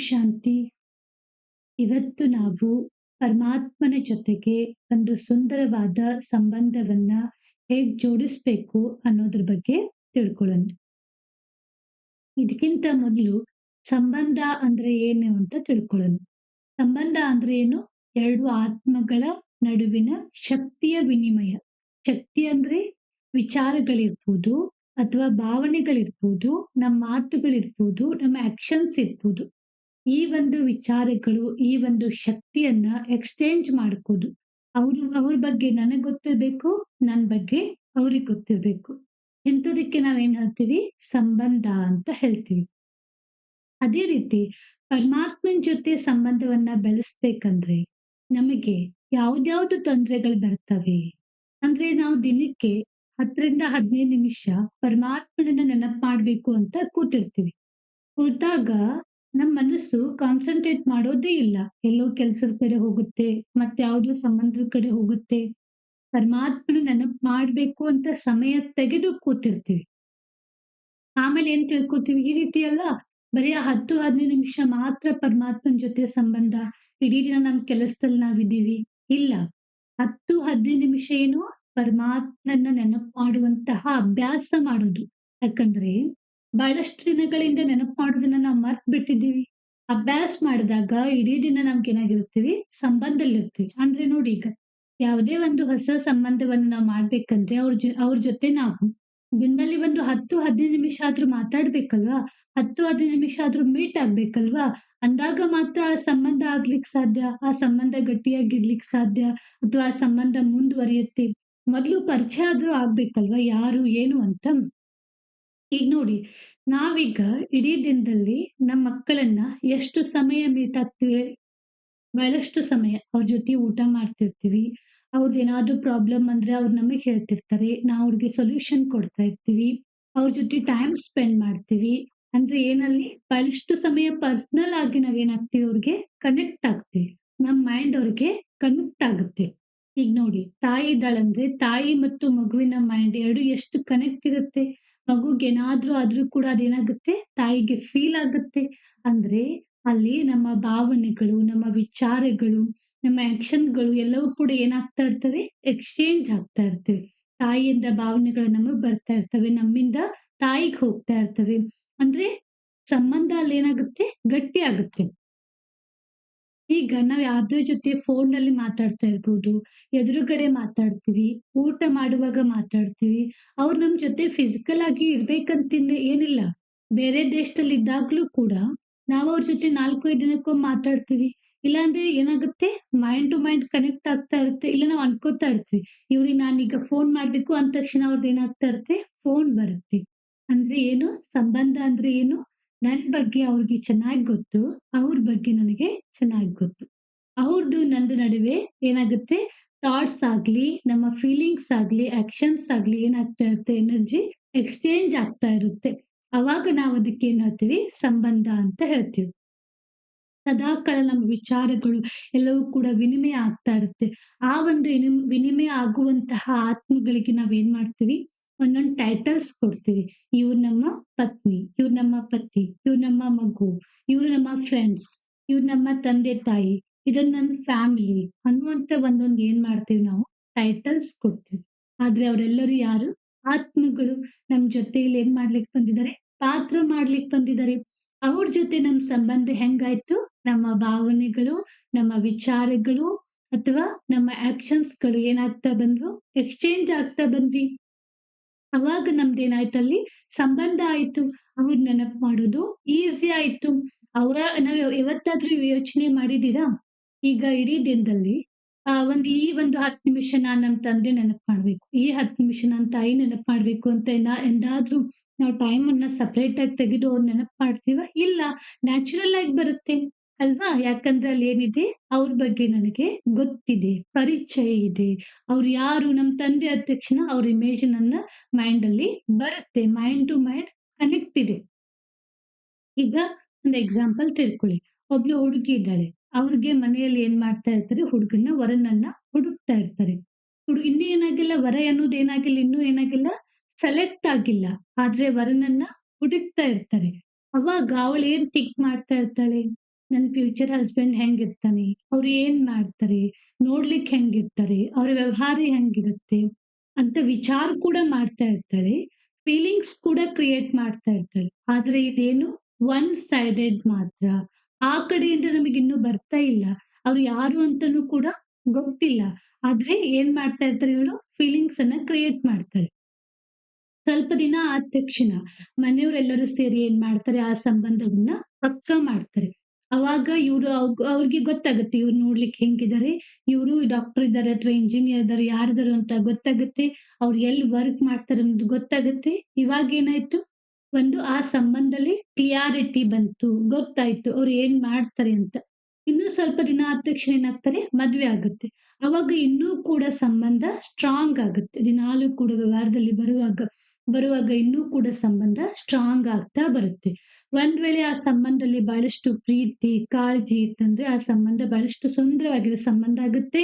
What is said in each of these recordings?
ಶಾಂತಿ. ಇವತ್ತು ನಾವು ಪರಮಾತ್ಮನ ಜೊತೆಗೆ ಒಂದು ಸುಂದರವಾದ ಸಂಬಂಧವನ್ನ ಹೇಗ್ ಜೋಡಿಸ್ಬೇಕು ಅನ್ನೋದ್ರ ಬಗ್ಗೆ ತಿಳ್ಕೊಳ್ಳೋಣ. ಇದಕ್ಕಿಂತ ಮೊದಲು ಸಂಬಂಧ ಅಂದ್ರೆ ಏನು ಅಂತ ತಿಳ್ಕೊಳ್ಳೋಣ. ಸಂಬಂಧ ಅಂದ್ರೆ ಏನು? ಎರಡು ಆತ್ಮಗಳ ನಡುವಿನ ಶಕ್ತಿಯ ವಿನಿಮಯ. ಶಕ್ತಿ ಅಂದ್ರೆ ವಿಚಾರಗಳಿರ್ಬೋದು, ಅಥವಾ ಭಾವನೆಗಳಿರ್ಬೋದು, ನಮ್ಮ ಮಾತುಗಳಿರ್ಬೋದು, ನಮ್ಮ ಆಕ್ಷನ್ಸ್ ಇರ್ಬೋದು. ಈ ಒಂದು ವಿಚಾರಗಳು, ಈ ಒಂದು ಶಕ್ತಿಯನ್ನ ಎಕ್ಸ್ಚೇಂಜ್ ಮಾಡ್ಕೋದು. ಅವರು ಅವ್ರ ಬಗ್ಗೆ ನನಗ್ ಗೊತ್ತಿರ್ಬೇಕು, ನನ್ ಬಗ್ಗೆ ಅವ್ರಿಗೆ ಗೊತ್ತಿರ್ಬೇಕು. ಇಂಥದಕ್ಕೆ ನಾವೇನ್ ಹೇಳ್ತೀವಿ? ಸಂಬಂಧ ಅಂತ ಹೇಳ್ತೀವಿ. ಅದೇ ರೀತಿ ಪರಮಾತ್ಮನ್ ಜೊತೆ ಸಂಬಂಧವನ್ನ ಬೆಳೆಸ್ಬೇಕಂದ್ರೆ ನಮಗೆ ಯಾವ್ದ್ಯಾವ್ದು ತೊಂದರೆಗಳು ಬರ್ತವೆ? ಅಂದ್ರೆ ನಾವು ದಿನಕ್ಕೆ 10ರಿಂದ 15 ನಿಮಿಷ ಪರಮಾತ್ಮನನ್ನ ನೆನಪು ಮಾಡ್ಬೇಕು ಅಂತ ಕೂತಿರ್ತೀವಿ. ಕೂತಾಗ ನಮ್ ಮನಸ್ಸು ಕಾನ್ಸಂಟ್ರೇಟ್ ಮಾಡೋದೇ ಇಲ್ಲ. ಎಲ್ಲೋ ಕೆಲ್ಸದ ಕಡೆ ಹೋಗುತ್ತೆ, ಮತ್ಯಾವ್ದೋ ಸಂಬಂಧದ ಕಡೆ ಹೋಗುತ್ತೆ. ಪರಮಾತ್ಮನ ನೆನಪ್ ಮಾಡ್ಬೇಕು ಅಂತ ಸಮಯ ತೆಗೆದು ಕೂತಿರ್ತೀವಿ. ಆಮೇಲೆ ಏನ್ ತಿಳ್ಕೊತೀವಿ? ಈ ರೀತಿ ಅಲ್ಲ ಬರೀ 10, 15 ನಿಮಿಷ ಮಾತ್ರ ಪರಮಾತ್ಮನ ಜೊತೆ ಸಂಬಂಧ. ಇಡೀ ದಿನ ನಮ್ ಕೆಲಸದಲ್ಲಿ ನಾವಿದ್ದೀವಿ ಇಲ್ಲ. 10, 15 ನಿಮಿಷ ಏನು? ಪರಮಾತ್ಮನನ್ನ ನೆನಪ್ ಮಾಡುವಂತಹ ಅಭ್ಯಾಸ ಮಾಡೋದು. ಯಾಕಂದ್ರೆ ಬಹಳಷ್ಟು ದಿನಗಳಿಂದ ನೆನಪು ಮಾಡೋದನ್ನ ನಾವು ಮರ್ತ್ ಬಿಟ್ಟಿದ್ದೀವಿ. ಅಭ್ಯಾಸ ಮಾಡಿದಾಗ ಇಡೀ ದಿನ ನಮ್ಗೇನಾಗಿರ್ತೀವಿ? ಸಂಬಂಧದಲ್ಲಿರ್ತೀವಿ. ಅಂದ್ರೆ ನೋಡಿ ಈಗ ಯಾವುದೇ ಒಂದು ಹೊಸ ಸಂಬಂಧವನ್ನ ನಾವು ಮಾಡ್ಬೇಕಂದ್ರೆ ಅವ್ರ ಜೊ ಅವ್ರ ಜೊತೆ ನಾವು ದಿನದಲ್ಲಿ ಒಂದು 10, 15 ನಿಮಿಷ ಆದ್ರೂ ಮಾತಾಡ್ಬೇಕಲ್ವಾ? 10, 15 ನಿಮಿಷ ಆದ್ರೂ ಮೀಟ್ ಆಗ್ಬೇಕಲ್ವಾ? ಅಂದಾಗ ಮಾತ್ರ ಆ ಸಂಬಂಧ ಆಗ್ಲಿಕ್ಕೆ ಸಾಧ್ಯ. ಆ ಸಂಬಂಧ ಗಟ್ಟಿಯಾಗಿರ್ಲಿಕ್ಕೆ ಸಾಧ್ಯ. ಅಥವಾ ಆ ಸಂಬಂಧ ಮುಂದುವರಿಯುತ್ತೆ. ಮೊದ್ಲು ಪರಿಚಯ ಆದ್ರೂ ಆಗ್ಬೇಕಲ್ವಾ? ಯಾರು? ಏನು ಅಂತ. ಈಗ ನೋಡಿ, ನಾವೀಗ ಇಡೀ ದಿನದಲ್ಲಿ ನಮ್ಮ ಮಕ್ಕಳನ್ನ ಎಷ್ಟು ಸಮಯ ಮೀಟ್ ಆಗ್ತೀವಿ ಹೇಳಿ? ಬಹಳಷ್ಟು ಸಮಯ. ಅವ್ರ ಜೊತೆ ಊಟ ಮಾಡ್ತಿರ್ತೀವಿ. ಅವ್ರದ್ದೇನಾದ್ರೂ ಪ್ರಾಬ್ಲಮ್ ಅಂದ್ರೆ ಅವ್ರು ನಮಗೆ ಹೇಳ್ತಿರ್ತಾರೆ. ನಾವು ಅವ್ರಿಗೆ ಸೊಲ್ಯೂಷನ್ ಕೊಡ್ತಾ ಇರ್ತೀವಿ. ಅವ್ರ ಜೊತೆ ಟೈಮ್ ಸ್ಪೆಂಡ್ ಮಾಡ್ತೀವಿ. ಅಂದ್ರೆ ಏನಲ್ಲಿ? ಬಹಳಷ್ಟು ಸಮಯ ಪರ್ಸನಲ್ ಆಗಿ ನಾವೇನಾಗ್ತೀವಿ ಅವ್ರಿಗೆ ಕನೆಕ್ಟ್ ಆಗ್ತೀವಿ. ನಮ್ಮ ಮೈಂಡ್ ಅವ್ರಿಗೆ ಕನೆಕ್ಟ್ ಆಗುತ್ತೆ. ಈಗ ನೋಡಿ ತಾಯಿ ಇದ್ದಾಳಂದ್ರೆ ತಾಯಿ ಮತ್ತು ಮಗುವಿನ ಮೈಂಡ್ ಎರಡು ಎಷ್ಟು ಕನೆಕ್ಟ್ ಇರುತ್ತೆ. ಮಗುಗೇನಾದ್ರೂ ಆದ್ರೂ ಕೂಡ ಅದೇನಾಗುತ್ತೆ? ತಾಯಿಗೆ ಫೀಲ್ ಆಗುತ್ತೆ. ಅಂದ್ರೆ ಅಲ್ಲಿ ನಮ್ಮ ಭಾವನೆಗಳು, ನಮ್ಮ ವಿಚಾರಗಳು, ನಮ್ಮ ಆಕ್ಷನ್‌ಗಳು ಎಲ್ಲವೂ ಕೂಡ ಏನಾಗ್ತಾ ಇರ್ತವೆ? ಎಕ್ಸ್‌ಚೇಂಜ್ ಆಗ್ತಾ ಇರ್ತವೆ. ತಾಯಿಯಿಂದ ಭಾವನೆಗಳು ನಮಗ್ ಬರ್ತಾ ಇರ್ತವೆ. ನಮ್ಮಿಂದ ತಾಯಿಗ್ ಹೋಗ್ತಾ ಇರ್ತವೆ. ಅಂದ್ರೆ ಸಂಬಂಧ ಅಲ್ಲೇನಾಗುತ್ತೆ? ಗಟ್ಟಿಯಾಗುತ್ತೆ. ಈಗ ನಾವ್ ಯಾರ್ದೋ ಜೊತೆ ಫೋನ್‌ನಲ್ಲಿ ಮಾತಾಡ್ತಾ ಇರ್ಬೋದು. ಎದುರುಗಡೆ ಮಾತಾಡ್ತೀವಿ. ಊಟ ಮಾಡುವಾಗ ಮಾತಾಡ್ತೀವಿ. ಅವ್ರು ನಮ್ ಜೊತೆ ಫಿಸಿಕಲ್ ಆಗಿ ಇರ್ಬೇಕಂತಿಂದ ಏನಿಲ್ಲ. ಬೇರೆ ದೇಶದಲ್ಲಿ ಇದ್ದಾಗ್ಲೂ ಕೂಡ ನಾವು ಅವ್ರ ಜೊತೆ 4, 5 ದಿನಕ್ಕೊಮ್ಮೆ ಮಾತಾಡ್ತೀವಿ. ಇಲ್ಲಾಂದ್ರೆ ಏನಾಗುತ್ತೆ? ಮೈಂಡ್ ಟು ಮೈಂಡ್ ಕನೆಕ್ಟ್ ಆಗ್ತಾ ಇರುತ್ತೆ. ಇಲ್ಲ ನಾವು ಅನ್ಕೋತಾ ಇರ್ತೀವಿ. ಇವ್ರಿಗೆ ನಾನೀಗ ಫೋನ್ ಮಾಡ್ಬೇಕು ಅಂದ ತಕ್ಷಣ ಅವ್ರದ್ದು ಏನಾಗ್ತಾ ಇರುತ್ತೆ? ಫೋನ್ ಬರುತ್ತೆ. ಅಂದ್ರೆ ಏನು? ಸಂಬಂಧ ಅಂದ್ರೆ ಏನು? ನನ್ ಬಗ್ಗೆ ಅವ್ರಿಗೆ ಚೆನ್ನಾಗ್ ಗೊತ್ತು. ಅವ್ರ ಬಗ್ಗೆ ನನಗೆ ಚೆನ್ನಾಗಿ ಗೊತ್ತು. ಅವ್ರದ್ದು ನಂದು ನಡುವೆ ಏನಾಗುತ್ತೆ? ಥಾಟ್ಸ್ ಆಗ್ಲಿ, ನಮ್ಮ ಫೀಲಿಂಗ್ಸ್ ಆಗ್ಲಿ, ಆಕ್ಷನ್ಸ್ ಆಗ್ಲಿ ಏನಾಗ್ತಾ ಇರುತ್ತೆ? ಎನರ್ಜಿ ಎಕ್ಸ್‌ಚೇಂಜ್ ಆಗ್ತಾ ಇರುತ್ತೆ. ಅವಾಗ ನಾವು ಅದಕ್ಕೆ ಏನ್ ಹೇಳ್ತೀವಿ? ಸಂಬಂಧ ಅಂತ ಹೇಳ್ತೀವಿ. ಸದಾಕಾಲ ನಮ್ಮ ವಿಚಾರಗಳು ಎಲ್ಲವೂ ಕೂಡ ವಿನಿಮಯ ಆಗ್ತಾ ಇರುತ್ತೆ. ಆ ಒಂದು ವಿನಿಮಯ ಆಗುವಂತಹ ಆತ್ಮಗಳಿಗೆ ಏನ್ ಮಾಡ್ತೀವಿ? ಒಂದೊಂದ್ ಟೈಟಲ್ಸ್ ಕೊಡ್ತೀವಿ. ಇವ್ರು ನಮ್ಮ ಪತ್ನಿ, ಇವ್ರು ನಮ್ಮ ಪತಿ, ಇವ್ರು ನಮ್ಮ ಮಗು, ಇವ್ರು ನಮ್ಮ ಫ್ರೆಂಡ್ಸ್, ಇವ್ರು ನಮ್ಮ ತಂದೆ-ತಾಯಿ, ಇದೊಂದು ನನ್ನ ಫ್ಯಾಮಿಲಿ ಅನ್ನುವಂತ ಒಂದೊಂದು ಏನ್ ಮಾಡ್ತೀವಿ ನಾವು? ಟೈಟಲ್ಸ್ ಕೊಡ್ತೀವಿ. ಆದ್ರೆ ಅವರೆಲ್ಲರೂ ಯಾರು? ಆತ್ಮಗಳು. ನಮ್ ಜೊತೆಯಲ್ಲಿ ಏನ್ ಮಾಡ್ಲಿಕ್ಕೆ ಬಂದಿದ್ದಾರೆ? ಪಾತ್ರ ಮಾಡ್ಲಿಕ್ ಬಂದಿದ್ದಾರೆ. ಅವ್ರ ಜೊತೆ ನಮ್ ಸಂಬಂಧ ಹೆಂಗಾಯ್ತು? ನಮ್ಮ ಭಾವನೆಗಳು, ನಮ್ಮ ವಿಚಾರಗಳು ಅಥವಾ ನಮ್ಮ ಆಕ್ಷನ್ಸ್‌ಗಳು ಏನಾಗ್ತಾ ಬಂದ್ವು? ಎಕ್ಸ್‌ಚೇಂಜ್ ಆಗ್ತಾ ಬಂದ್ವಿ. ಅವಾಗ ನಮ್ದೇನಾಯ್ತಲ್ಲಿ? ಸಂಬಂಧ ಆಯ್ತು. ಅವ್ರು ನೆನಪು ಮಾಡೋದು ಈಸಿ ಆಯ್ತು. ಅವರ ನಾವ್ ಯಾವತ್ತಾದ್ರೂ ಯೋಚನೆ ಮಾಡಿದ್ದೀರಾ? ಈಗ ಇಡೀ ದಿನದಲ್ಲಿ, ಆ, ಒಂದ್ ಈ ಒಂದು 10 ನಿಮಿಷ ನಾನು ನಮ್ ತಂದೆ ನೆನಪು ಮಾಡ್ಬೇಕು. ಈ 10 ನಿಮಿಷ ನನ್ನ ತಾಯಿ ನೆನಪು ಮಾಡ್ಬೇಕು ಅಂತ ಎಂದ, ಎಂದಾದ್ರೂ ನಾವು ಸೆಪರೇಟ್ ಆಗಿ ತೆಗೆದು ಅವ್ರು ನೆನಪು ಮಾಡ್ತೀವ ಇಲ್ಲ. ನ್ಯಾಚುರಲ್ ಆಗಿ ಬರುತ್ತೆ. ಅಲ್ವಾ? ಯಾಕಂದ್ರೆ ಅಲ್ಲಿ ಏನಿದೆ ಅವ್ರ ಬಗ್ಗೆ ನನಗೆ ಗೊತ್ತಿದೆ. ಪರಿಚಯ ಇದೆ. ಅವ್ರು ಯಾರು? ನಮ್ ತಂದೆ ಆದ ತಕ್ಷಣ ಅವ್ರ ಇಮೇಜ್ ನನ್ನ ಮೈಂಡಲ್ಲಿ ಬರುತ್ತೆ. ಮೈಂಡ್ ಟು ಮೈಂಡ್ ಕನೆಕ್ಟ್ ಇದೆ. ಈಗ ಒಂದು ಎಕ್ಸಾಂಪಲ್ ತಿಳ್ಕೊಳ್ಳಿ. ಒಬ್ಳು ಹುಡುಗಿ ಇದ್ದಾಳೆ. ಅವ್ರಿಗೆ ಮನೆಯಲ್ಲಿ ಏನ್ ಮಾಡ್ತಾ ಇರ್ತಾರೆ? ಹುಡುಗನ್ನ ವರನನ್ನ ಹುಡುಕ್ತಾ ಇರ್ತಾರೆ. ಹುಡುಗ ಇನ್ನೂ ಏನಾಗಿಲ್ಲ ವರ ಅನ್ನೋದು ಏನಾಗಿಲ್ಲ ಇನ್ನೂ ಏನಾಗಿಲ್ಲ ಸೆಲೆಕ್ಟ್ ಆಗಿಲ್ಲ. ಆದ್ರೆ ವರನನ್ನ ಹುಡುಕ್ತಾ ಇರ್ತಾರೆ. ಅವಾಗ ಅವಳು ಏನ್ ಥಿಂಕ್ ಮಾಡ್ತಾ ಇರ್ತಾಳೆ? ನನ್ನ ಫ್ಯೂಚರ್ ಹಸ್ಬೆಂಡ್ ಹೆಂಗಿರ್ತಾನೆ? ಅವ್ರು ಏನ್ ಮಾಡ್ತಾರೆ? ನೋಡ್ಲಿಕ್ಕೆ ಹೆಂಗಿರ್ತಾರೆ? ಅವ್ರ ವ್ಯವಹಾರ ಹೆಂಗಿರುತ್ತೆ? ಅಂತ ವಿಚಾರ ಕೂಡ ಮಾಡ್ತಾ ಇರ್ತಾಳೆ. ಫೀಲಿಂಗ್ಸ್ ಕೂಡ ಕ್ರಿಯೇಟ್ ಮಾಡ್ತಾ ಇರ್ತಾಳೆ. ಆದ್ರೆ ಇದೇನು ಒನ್ ಸೈಡೆಡ್ ಮಾತ್ರ. ಆ ಕಡೆಯಿಂದ ನಮಗೆ ನಮಗಿನ್ನೂ ಬರ್ತಾ ಇಲ್ಲ. ಅವ್ರು ಯಾರು ಅಂತನೂ ಕೂಡ ಗೊತ್ತಿಲ್ಲ. ಆದ್ರೆ ಏನ್ ಮಾಡ್ತಾ ಇರ್ತಾರೆ ಇವಳು? ಫೀಲಿಂಗ್ಸ್ ಅನ್ನ ಕ್ರಿಯೇಟ್ ಮಾಡ್ತಾಳೆ. ಸ್ವಲ್ಪ ದಿನ ಆದ ತಕ್ಷಣ ಮನೆಯವರೆಲ್ಲರೂ ಸೇರಿ ಏನ್ ಮಾಡ್ತಾರೆ? ಆ ಸಂಬಂಧವನ್ನ ಪಕ್ಕಾ ಮಾಡ್ತಾರೆ. ಅವಾಗ ಇವ್ರು ಅವ್ರಿಗೆ ಗೊತ್ತಾಗುತ್ತೆ ಇವ್ರು ನೋಡ್ಲಿಕ್ಕೆ ಹೆಂಗಿದ್ದಾರೆ? ಇವ್ರು ಡಾಕ್ಟರ್ ಇದ್ದಾರೆ ಅಥವಾ ಇಂಜಿನಿಯರ್ ಇದ್ದಾರೆ, ಯಾರಿದಾರು ಅಂತ ಗೊತ್ತಾಗುತ್ತೆ. ಅವ್ರು ಎಲ್ಲಿ ವರ್ಕ್ ಮಾಡ್ತಾರೆ ಅನ್ನೋದು ಗೊತ್ತಾಗುತ್ತೆ. ಇವಾಗ ಏನಾಯ್ತು ಒಂದು ಆ ಸಂಬಂಧದಲ್ಲಿ ಕ್ಲಿಯಾರಿಟಿ ಬಂತು. ಗೊತ್ತಾಯ್ತು ಅವ್ರು ಏನ್ ಮಾಡ್ತಾರೆ ಅಂತ. ಇನ್ನೂ ಸ್ವಲ್ಪ ದಿನ ಆದ ತಕ್ಷಣ ಏನಾಗ್ತಾರೆ? ಮದ್ವೆ ಆಗುತ್ತೆ. ಅವಾಗ ಇನ್ನೂ ಕೂಡ ಸಂಬಂಧ ಸ್ಟ್ರಾಂಗ್ ಆಗುತ್ತೆ. ದಿನಾಲು ಕೂಡ ವಾರದಲ್ಲಿ ಬರುವಾಗ ಬರುವಾಗ ಇನ್ನೂ ಕೂಡ ಸಂಬಂಧ ಸ್ಟ್ರಾಂಗ್ ಆಗ್ತಾ ಬರುತ್ತೆ. ಒಂದ್ ವೇಳೆ ಆ ಸಂಬಂಧದಲ್ಲಿ ಬಹಳಷ್ಟು ಪ್ರೀತಿ, ಕಾಳಜಿ ಇತ್ತಂದ್ರೆ ಆ ಸಂಬಂಧ ಬಹಳಷ್ಟು ಸುಂದರವಾಗಿರೋ ಸಂಬಂಧ ಆಗುತ್ತೆ.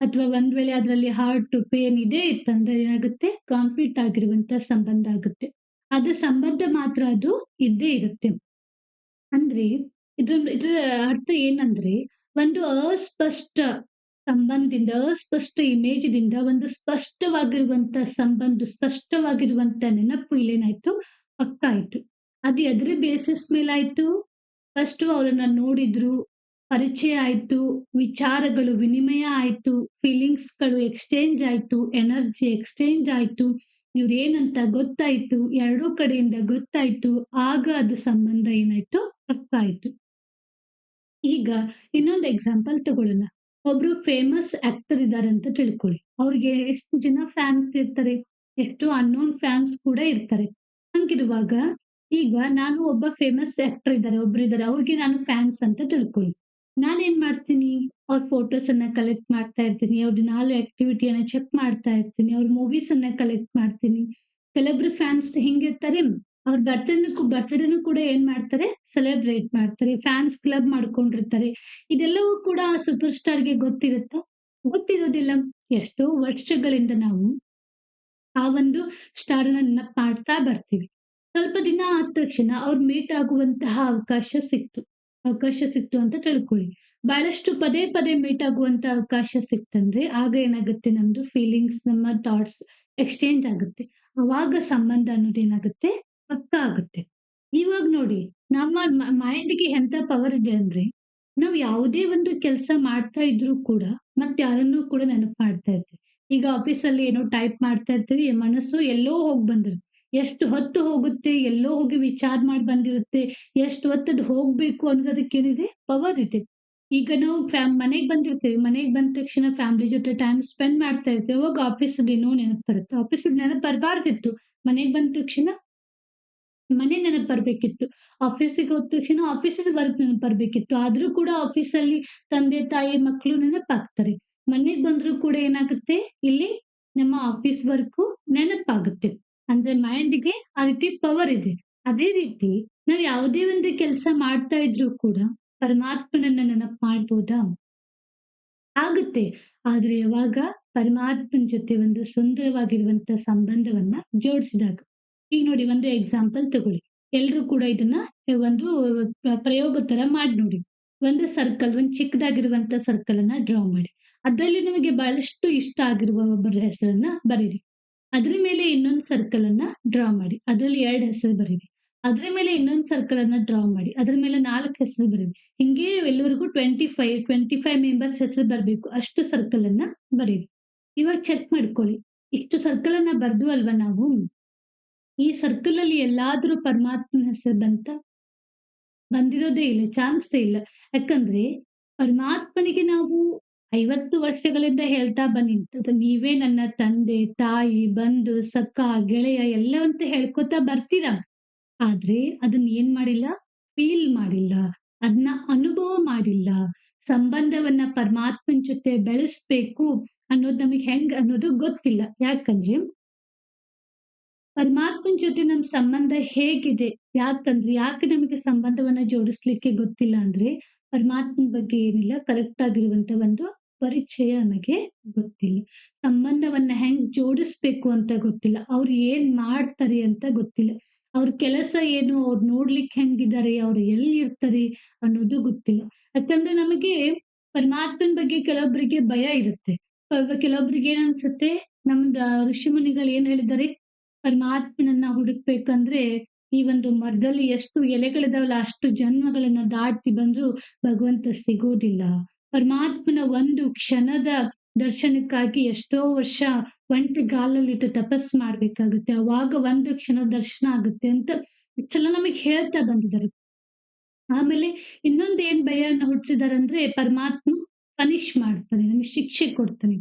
ಅಥವಾ ಒಂದ್ ವೇಳೆ ಅದ್ರಲ್ಲಿ ಹಾರ್ಟ್ ಪೇನ್ ಇದೆ ಇತ್ತಂದ್ರೆ ಏನಾಗುತ್ತೆ? ಕಾಂಪ್ಲೀಟ್ ಆಗಿರುವಂತ ಸಂಬಂಧ ಆಗುತ್ತೆ. ಅದು ಸಂಬಂಧ ಮಾತ್ರ ಅದು ಇದ್ದೇ ಇರುತ್ತೆ. ಅಂದ್ರೆ ಇದ್ರ ಇದ್ರ ಅರ್ಥ ಏನಂದ್ರೆ ಒಂದು ಅಸ್ಪಷ್ಟ ಸಂಬಂಧದಿಂದ, ಅಸ್ಪಷ್ಟ ಇಮೇಜ್‌ದಿಂದ ಒಂದು ಸ್ಪಷ್ಟವಾಗಿರುವಂತ ಸಂಬಂಧ, ಸ್ಪಷ್ಟವಾಗಿರುವಂತ ನೆನಪು ಇಲ್ಲೇನಾಯ್ತು? ಪಕ್ಕ ಆಯ್ತು. ಅದು ಎದ್ರ ಬೇಸಿಸ್ ಮೇಲಾಯ್ತು? ಫಸ್ಟು ಅವ್ರನ್ನ ನೋಡಿದ್ರು, ಪರಿಚಯ ಆಯ್ತು, ವಿಚಾರಗಳು ವಿನಿಮಯ ಆಯ್ತು, ಫೀಲಿಂಗ್ಸ್‌ಗಳು ಎಕ್ಸ್‌ಚೇಂಜ್ ಆಯ್ತು, ಎನರ್ಜಿ ಎಕ್ಸ್‌ಚೇಂಜ್ ಆಯ್ತು, ಇವ್ರೇನಂತ ಗೊತ್ತಾಯ್ತು, ಎರಡೂ ಕಡೆಯಿಂದ ಗೊತ್ತಾಯ್ತು. ಆಗ ಅದು ಸಂಬಂಧ ಏನಾಯ್ತು? ಪಕ್ಕ ಆಯ್ತು. ಈಗ ಇನ್ನೊಂದು ಎಕ್ಸಾಂಪಲ್ ತಗೊಳ್ಳೋಣ. ಒಬ್ರು ಫೇಮಸ್ ಆಕ್ಟರ್ ಇದ್ದಾರೆ ಅಂತ ತಿಳ್ಕೊಳ್ಳಿ. ಅವ್ರಿಗೆ ಎಷ್ಟು ಜನ ಫ್ಯಾನ್ಸ್ ಇರ್ತಾರೆ? ಎಷ್ಟು ಅನ್ನೋನ್ ಫ್ಯಾನ್ಸ್ ಕೂಡ ಇರ್ತಾರೆ. ಹಂಗಿರುವಾಗ ಈಗ ನಾನು ಒಬ್ಬ ಫೇಮಸ್ ಆಕ್ಟರ್ ಇದ್ದಾರೆ, ಒಬ್ರಿದ್ದಾರೆ. ಅವ್ರಿಗೆ ನಾನು ಫ್ಯಾನ್ಸ್ ಅಂತ ತಿಳ್ಕೊಳ್ಳಿ. ನಾನೇನ್ ಮಾಡ್ತೀನಿ? ಅವ್ರ ಫೋಟೋಸ್ ಅನ್ನ ಕಲೆಕ್ಟ್ ಮಾಡ್ತಾ ಇರ್ತೀನಿ. ಅವ್ರ ದಿನಾಲು ಆಕ್ಟಿವಿಟಿಯನ್ನ ಚೆಕ್ ಮಾಡ್ತಾ ಇರ್ತೀನಿ. ಅವ್ರ ಮೂವೀಸ್ ಅನ್ನ ಕಲೆಕ್ಟ್ ಮಾಡ್ತೀನಿ. ಕೆಲವೊಬ್ರು ಫ್ಯಾನ್ಸ್ ಹೆಂಗಿರ್ತಾರೆ? ಅವ್ರ ಬರ್ತ್ಡೇನಕ್ಕೂ ಬರ್ತ್‌ಡೇನು ಕೂಡ ಏನ್ ಮಾಡ್ತಾರೆ? ಸೆಲೆಬ್ರೇಟ್ ಮಾಡ್ತಾರೆ. ಫ್ಯಾನ್ಸ್ ಕ್ಲಬ್ ಮಾಡ್ಕೊಂಡಿರ್ತಾರೆ. ಇದೆಲ್ಲವೂ ಕೂಡ ಆ ಸೂಪರ್ ಸ್ಟಾರ್‌ಗೆ ಗೊತ್ತಿರುತ್ತಾ? ಗೊತ್ತಿರೋದಿಲ್ಲ. ಎಷ್ಟೋ ವರ್ಷಗಳಿಂದ ನಾವು ಆ ಒಂದು ಸ್ಟಾರ್ ನೆನಪು ಮಾಡ್ತಾ ಬರ್ತೀವಿ. ಸ್ವಲ್ಪ ದಿನ ಆದ ತಕ್ಷಣ ಅವ್ರು ಮೀಟ್ ಆಗುವಂತಹ ಅವಕಾಶ ಸಿಕ್ತು. ಅವಕಾಶ ಸಿಕ್ತು ಅಂತ ತಿಳ್ಕೊಳ್ಳಿ. ಬಹಳಷ್ಟು ಪದೇ ಪದೇ ಮೀಟ್ ಆಗುವಂತ ಅವಕಾಶ ಸಿಕ್ತಂದ್ರೆ ಆಗ ಏನಾಗುತ್ತೆ ನಮ್ದು ಫೀಲಿಂಗ್ಸ್, ನಮ್ಮ ಥಾಟ್ಸ್ ಎಕ್ಸ್‌ಚೇಂಜ್ ಆಗುತ್ತೆ. ಅವಾಗ ಸಂಬಂಧ ಅನ್ನೋದೇನಾಗುತ್ತೆ? ಪಕ್ಕಾ ಆಗುತ್ತೆ. ಇವಾಗ ನೋಡಿ ನಮ್ಮ ಮ ಮೈಂಡ್‌ಗೆ ಎಂತ ಪವರ್ ಇದೆ ಅಂದ್ರೆ, ನಾವು ಯಾವುದೇ ಒಂದು ಕೆಲಸ ಮಾಡ್ತಾ ಇದ್ರು ಕೂಡ ಮತ್ಯಾರನ್ನೋ ಕೂಡ ನೆನಪು ಮಾಡ್ತಾ ಇರ್ತೀವಿ. ಈಗ ಆಫೀಸಲ್ಲಿ ಏನೋ ಟೈಪ್ ಮಾಡ್ತಾ ಇರ್ತೀವಿ, ಮನಸ್ಸು ಎಲ್ಲೋ ಹೋಗಿ ಬಂದಿರುತ್ತೆ. ಎಷ್ಟು ಹೊತ್ತು ಹೋಗುತ್ತೆ? ಎಲ್ಲೋ ಹೋಗಿ ವಿಚಾರ ಮಾಡಿ ಬಂದಿರುತ್ತೆ. ಎಷ್ಟು ಹೊತ್ತು ಅದು ಹೋಗ್ಬೇಕು ಅನ್ನೋದಕ್ಕೇನಿದೆ? ಪವರ್ ಇದೆ. ಈಗ ನಾವು ಫ್ಯಾಮ್ ಮನೆಗೆ ಬಂದಿರ್ತೀವಿ. ಮನೆಗೆ ಬಂದ ತಕ್ಷಣ ಫ್ಯಾಮಿಲಿ ಜೊತೆ ಟೈಮ್ ಸ್ಪೆಂಡ್ ಮಾಡ್ತಾ ಇರ್ತೀವಿ. ಅವಾಗ ಆಫೀಸ್‌ದು ಏನೋ ನೆನಪು ಬರುತ್ತೆ. ಆಫೀಸ್‌ದು ನೆನಪು ಬರಬಾರ್ದಿತ್ತು. ಮನೆಗೆ ಬಂದ ತಕ್ಷಣ ಮನೆ ನೆನಪು ಬರ್ಬೇಕಿತ್ತು. ಆಫೀಸಿಗೆ ಹೋದ ತಕ್ಷಣ ಆಫೀಸಿದು ವರ್ಕ್ ನೆನಪು ಬರ್ಬೇಕಿತ್ತು. ಆದ್ರೂ ಕೂಡ ಆಫೀಸಲ್ಲಿ ತಂದೆ, ತಾಯಿ, ಮಕ್ಕಳು ನೆನಪಾಗ್ತಾರೆ. ಮನೆಗೆ ಬಂದ್ರು ಕೂಡ ಏನಾಗುತ್ತೆ? ಇಲ್ಲಿ ನಮ್ಮ ಆಫೀಸ್ ವರ್ಕು ನೆನಪಾಗುತ್ತೆ. ಅಂದ್ರೆ ಮೈಂಡ್‌ಗೆ ಆ ರೀತಿ ಪವರ್ ಇದೆ. ಅದೇ ರೀತಿ ನಾವು ಯಾವುದೇ ಒಂದು ಕೆಲಸ ಮಾಡ್ತಾ ಇದ್ರೂ ಕೂಡ ಪರಮಾತ್ಮನನ್ನ ನೆನಪು ಮಾಡ್ಬೋದಾ? ಆಗುತ್ತೆ. ಆದ್ರೆ ಯಾವಾಗ? ಪರಮಾತ್ಮನ ಜೊತೆ ಒಂದು ಸುಂದರವಾಗಿರುವಂತ ಸಂಬಂಧವನ್ನ ಜೋಡಿಸಿದಾಗ. ಈಗ ನೋಡಿ ಒಂದು ಎಕ್ಸಾಂಪಲ್ ತಗೊಳ್ಳಿ. ಎಲ್ಲರೂ ಕೂಡ ಇದನ್ನ ಒಂದು ಪ್ರಯೋಗ ತರ ಮಾಡಿ ನೋಡಿ. ಒಂದು ಸರ್ಕಲ್, ಒಂದು ಚಿಕ್ಕದಾಗಿರುವಂತ ಸರ್ಕಲ್ ಅನ್ನ ಡ್ರಾ ಮಾಡಿ. ಅದ್ರಲ್ಲಿ ನಿಮಗೆ ಬಹಳಷ್ಟು ಇಷ್ಟ ಆಗಿರುವ ಒಬ್ಬರ ಹೆಸರನ್ನ ಬರೀರಿ. ಅದ್ರ ಮೇಲೆ ಇನ್ನೊಂದು ಸರ್ಕಲ್ ಅನ್ನ ಡ್ರಾ ಮಾಡಿ. ಅದ್ರಲ್ಲಿ ಎರಡು ಹೆಸರು ಬರೀರಿ. ಅದ್ರ ಮೇಲೆ ಇನ್ನೊಂದು ಸರ್ಕಲ್ ಅನ್ನ ಡ್ರಾ ಮಾಡಿ. ಅದ್ರ ಮೇಲೆ ನಾಲ್ಕು ಹೆಸರು ಬರೀರಿ. ಹಿಂಗೆ ಎಲ್ಲರಿಗೂ twenty five twenty five members ಹೆಸರು ಬರ್ಬೇಕು. ಅಷ್ಟು ಸರ್ಕಲ್ ಅನ್ನ ಬರೀರಿ. ಇವಾಗ ಚೆಕ್ ಮಾಡ್ಕೊಳ್ಳಿ. ಇಷ್ಟು ಸರ್ಕಲ್ ಅನ್ನ ಬರ್ದು ಅಲ್ವಾ ನಾವು? ಈ ಸರ್ಕಲ್ ಅಲ್ಲಿ ಎಲ್ಲಾದ್ರೂ ಪರಮಾತ್ಮನ ಹೆಸರು ಬಂತ ಬಂದಿರೋದೇ ಇಲ್ಲ. ಚಾನ್ಸೇ ಇಲ್ಲ. ಯಾಕಂದ್ರೆ ಪರಮಾತ್ಮನಿಗೆ ನಾವು 50 ವರ್ಷಗಳಿಂದ ಹೇಳ್ತಾ ಬಂದಿದ್ದು ನೀವೇ ನನ್ನ ತಂದೆ, ತಾಯಿ, ಬಂಧು, ಸಖ, ಗೆಳೆಯ ಎಲ್ಲವಂತ ಹೇಳ್ಕೊತಾ ಬರ್ತೀರಾ. ಆದ್ರೆ ಅದನ್ನ ಏನ್ ಮಾಡಿಲ್ಲ? ಫೀಲ್ ಮಾಡಿಲ್ಲ. ಅದನ್ನ ಅನುಭವ ಮಾಡಿಲ್ಲ. ಸಂಬಂಧವನ್ನ ಪರಮಾತ್ಮನ ಜೊತೆ ಬೆಳೆಸ್ಬೇಕು ಅನ್ನೋದು ನಮಗೆ ಹೆಂಗ್ ಅನ್ನೋದು ಗೊತ್ತಿಲ್ಲ. ಯಾಕಂದ್ರೆ ಪರಮಾತ್ಮನ ಜೊತೆ ನಮ್ ಸಂಬಂಧ ಹೇಗಿದೆ? ಯಾಕಂದ್ರೆ ಯಾಕೆ ನಮಗೆ ಸಂಬಂಧವನ್ನ ಜೋಡಿಸ್ಲಿಕ್ಕೆ ಗೊತ್ತಿಲ್ಲ ಅಂದ್ರೆ, ಪರಮಾತ್ಮನ ಬಗ್ಗೆ ಏನಿಲ್ಲ ಕರೆಕ್ಟ್ ಆಗಿರುವಂತ ಒಂದು ಪರಿಚಯ ನಮಗೆ ಗೊತ್ತಿಲ್ಲ. ಸಂಬಂಧವನ್ನ ಹೆಂಗ್ ಜೋಡಿಸ್ಬೇಕು ಅಂತ ಗೊತ್ತಿಲ್ಲ. ಅವ್ರು ಏನ್ ಮಾಡ್ತಾರೆ ಅಂತ ಗೊತ್ತಿಲ್ಲ. ಅವ್ರ ಕೆಲಸ ಏನು? ಅವ್ರು ನೋಡ್ಲಿಕ್ಕೆ ಹೆಂಗಿದ್ದಾರೆ? ಅವ್ರು ಎಲ್ಲಿರ್ತಾರೆ? ಅನ್ನೋದು ಗೊತ್ತಿಲ್ಲ. ಯಾಕಂದ್ರೆ ನಮಗೆ ಪರಮಾತ್ಮನ ಬಗ್ಗೆ ಕೆಲವೊಬ್ಬರಿಗೆ ಭಯ ಇರುತ್ತೆ. ಕೆಲವೊಬ್ರಿಗೆ ಏನ್ ಏನನ್ಸುತ್ತೆ, ನಮ್ದ ಋಷಿಮುನಿಗಳು ಏನ್ ಹೇಳಿದ್ದಾರೆ? ಪರಮಾತ್ಮನನ್ನ ಹುಡುಕ್ಬೇಕಂದ್ರೆ ಈ ಒಂದು ಮರದಲ್ಲಿ ಎಷ್ಟು ಎಲೆಗಳಿದಾವಲ್ಲ, ಅಷ್ಟು ಜನ್ಮಗಳನ್ನ ದಾಟಿ ಬಂದ್ರು ಭಗವಂತ ಸಿಗೋದಿಲ್ಲ. ಪರಮಾತ್ಮನ ಒಂದು ಕ್ಷಣದ ದರ್ಶನಕ್ಕಾಗಿ ಎಷ್ಟೋ ವರ್ಷ ಒಂಟಿಗಾಲಲ್ಲಿಟ್ಟು ತಪಸ್ ಮಾಡ್ಬೇಕಾಗುತ್ತೆ. ಅವಾಗ ಒಂದು ಕ್ಷಣ ದರ್ಶನ ಆಗುತ್ತೆ ಅಂತ ಚಲ ನಮಗೆ ಹೇಳ್ತಾ ಬಂದಿದ್ದಾರೆ. ಆಮೇಲೆ ಇನ್ನೊಂದು ಏನ್ ಭಯನ ಹುಟ್ಟಿಸಿದಾರಂದ್ರೆ ಪರಮಾತ್ಮ ಪನಿಷ್ ಮಾಡ್ತಾನೆ. ನಮಗೆ ಶಿಕ್ಷೆ ಕೊಡ್ತಾನೆ.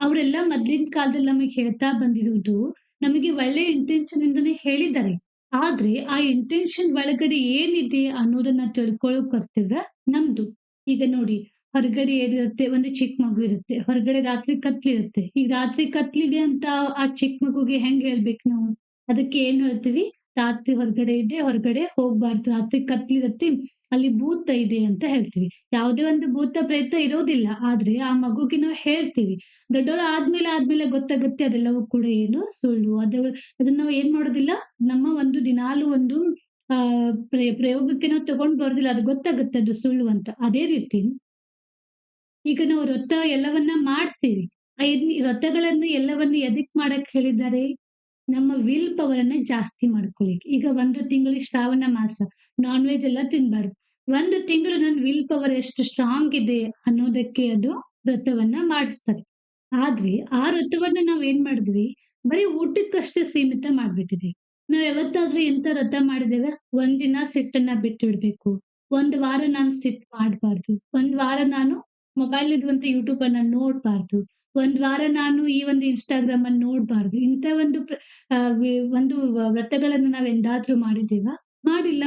ಅವರೆಲ್ಲ ಮೊದ್ಲಿನ ಕಾಲದಲ್ಲಿ ನಮಗೆ ಹೇಳ್ತಾ ಬಂದಿರುವುದು ನಮಗೆ ಒಳ್ಳೆ ಇಂಟೆನ್ಷನ್ ಇಂದನೇ ಹೇಳಿದ್ದಾರೆ. ಆದ್ರೆ ಆ ಇಂಟೆನ್ಷನ್ ಒಳಗಡೆ ಏನಿದೆ ಅನ್ನೋದನ್ನ ತಿಳ್ಕೊಳ್ಳೋ ಕರ್ತವ್ಯ ನಮ್ದು. ಈಗ ನೋಡಿ ಹೊರಗಡೆ ಏನಿರುತ್ತೆ ಒಂದು ಚಿಕ್ಕ ಮಗು ಇರುತ್ತೆ. ಹೊರಗಡೆ ರಾತ್ರಿ ಕತ್ಲಿರುತ್ತೆ. ಈಗ ರಾತ್ರಿ ಕತ್ಲಿದೆ ಅಂತ ಆ ಚಿಕ್ಕ ಮಗುಗೆ ಹೆಂಗ್ ಹೇಳ್ಬೇಕು ನಾವು? ಅದಕ್ಕೆ ಏನ್ ಹೇಳ್ತೀವಿ? ರಾತ್ರಿ ಹೊರಗಡೆ ಇದೆ, ಹೊರಗಡೆ ಹೋಗ್ಬಾರ್ದು. ರಾತ್ರಿ ಕತ್ಲಿರುತ್ತೆ, ಅಲ್ಲಿ ಭೂತ ಇದೆ ಅಂತ ಹೇಳ್ತೀವಿ. ಯಾವುದೇ ಒಂದು ಭೂತ ಪ್ರೇತ ಇರೋದಿಲ್ಲ. ಆದ್ರೆ ಆ ಮಗುಗೆ ನಾವು ಹೇಳ್ತೀವಿ. ದೊಡ್ಡವರು ಆದ್ಮೇಲೆ ಆದ್ಮೇಲೆ ಗೊತ್ತಾಗುತ್ತೆ ಅದೆಲ್ಲವೂ ಕೂಡ ಏನು ಸುಳ್ಳು. ಅದು ಅದನ್ನ ನಾವು ಏನ್ ಮಾಡೋದಿಲ್ಲ, ನಮ್ಮ ಒಂದು ದಿನಾಲು ಒಂದು ಆ ಪ್ರಯ ಪ್ರಯೋಗಕ್ಕೆ ನಾವು ತಗೊಂಡ್ ಬರೋದಿಲ್ಲ. ಅದು ಗೊತ್ತಾಗುತ್ತೆ ಅದು ಸುಳ್ಳು ಅಂತ. ಅದೇ ರೀತಿ ಈಗ ನಾವು ವ್ರತ ಎಲ್ಲವನ್ನ ಮಾಡ್ತೀವಿ. ಆ ವ್ರತಗಳನ್ನ ಎಲ್ಲವನ್ನ ಎದಕ್ ಮಾಡಕ್ ಹೇಳಿದ್ದಾರೆ? ನಮ್ಮ ವಿಲ್ ಪವರ್ ಅನ್ನ ಜಾಸ್ತಿ ಮಾಡ್ಕೊಳ್ಳಿಕ್ ಈಗ ಒಂದು ತಿಂಗಳು ಶ್ರಾವಣ ಮಾಸ ನಾನ್ ವೆಜ್ ಎಲ್ಲ ತಿನ್ಬಾರ್ದು. ಒಂದು ತಿಂಗಳು ನನ್ನ ವಿಲ್ ಪವರ್ ಎಷ್ಟು ಸ್ಟ್ರಾಂಗ್ ಇದೆ ಅನ್ನೋದಕ್ಕೆ ಅದು ವ್ರತವನ್ನ ಮಾಡಿಸ್ತಾರೆ. ಆದ್ರೆ ಆ ವ್ರತವನ್ನ ನಾವ್ ಏನ್ ಮಾಡಿದ್ವಿ? ಬರೀ ಊಟಕ್ಕಷ್ಟೇ ಸೀಮಿತ ಮಾಡ್ಬಿಟ್ಟಿದೀವಿ. ನಾವ್ ಯಾವತ್ತಾದ್ರೂ ಎಂತ ವ್ರತ ಮಾಡಿದೇವೆ ಒಂದಿನ ಸಿಟ್ಟನ್ನ ಬಿಟ್ಟು ಒಂದ್ ಒಂದು ವಾರ ನಾನು ಸಿಟ್ ಮಾಡ್ಬಾರ್ದು. ಒಂದ್ ವಾರ ನಾನು ಮೊಬೈಲ್ ಇರುವಂತ ಯೂಟ್ಯೂಬ್ ಅನ್ನ ನೋಡ್ಬಾರ್ದು. ಒಂದ್ ವಾರ ನಾನು ಈ ಒಂದು ಇನ್‌ಸ್ಟಾಗ್ರಾಮ್ ಅನ್ನು ನೋಡ್ಬಾರ್ದು. ಇಂಥ ಒಂದು ಒಂದು ವ್ರತಗಳನ್ನ ನಾವ್ ಎಂದಾದ್ರೂ ಮಾಡಿದ್ದೇವಾ? ಮಾಡಿಲ್ಲ.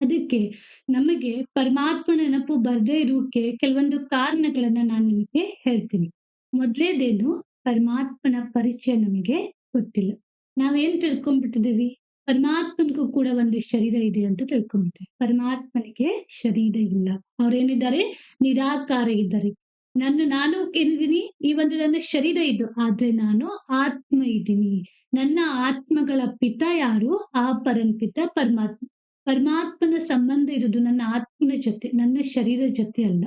ಅದಕ್ಕೆ ನಮಗೆ ಪರಮಾತ್ಮನ ನೆನಪು ಬರ್ದೇ ಇರೋಕೆ ಕೆಲವೊಂದು ಕಾರಣಗಳನ್ನ ನಾನು ನಿಮಗೆ ಹೇಳ್ತೀನಿ. ಮೊದಲೇದೇನು ಪರಮಾತ್ಮನ ಪರಿಚಯ ನಮಗೆ ಗೊತ್ತಿಲ್ಲ. ನಾವೇನ್ ತಿಳ್ಕೊಂಡ್ಬಿಟ್ಟಿದೀವಿ? ಪರಮಾತ್ಮನಿಗೂ ಕೂಡ ಒಂದು ಶರೀರ ಇದೆ ಅಂತ ತಿಳ್ಕೊಂಡ್ಬಿಟ್ಟೆ. ಪರಮಾತ್ಮನಿಗೆ ಶರೀರ ಇಲ್ಲ. ಅವ್ರೇನಿದ್ದಾರೆ? ನಿರಾಕಾರ ಇದ್ದಾರೆ. ನನ್ನ ನಾನು ಏನಿದ್ದೀನಿ? ಈ ಒಂದು ನನ್ನ ಶರೀರ ಇದು. ಆದ್ರೆ ನಾನು ಆತ್ಮ ಇದ್ದೀನಿ. ನನ್ನ ಆತ್ಮಗಳ ಪಿತ ಯಾರು? ಆ ಪರಂಪಿತ ಪರಮಾತ್ಮ. ಪರಮಾತ್ಮನ ಸಂಬಂಧ ಇರೋದು ನನ್ನ ಆತ್ಮನ ಜೊತೆ, ನನ್ನ ಶರೀರ ಜೊತೆ ಅಲ್ಲ.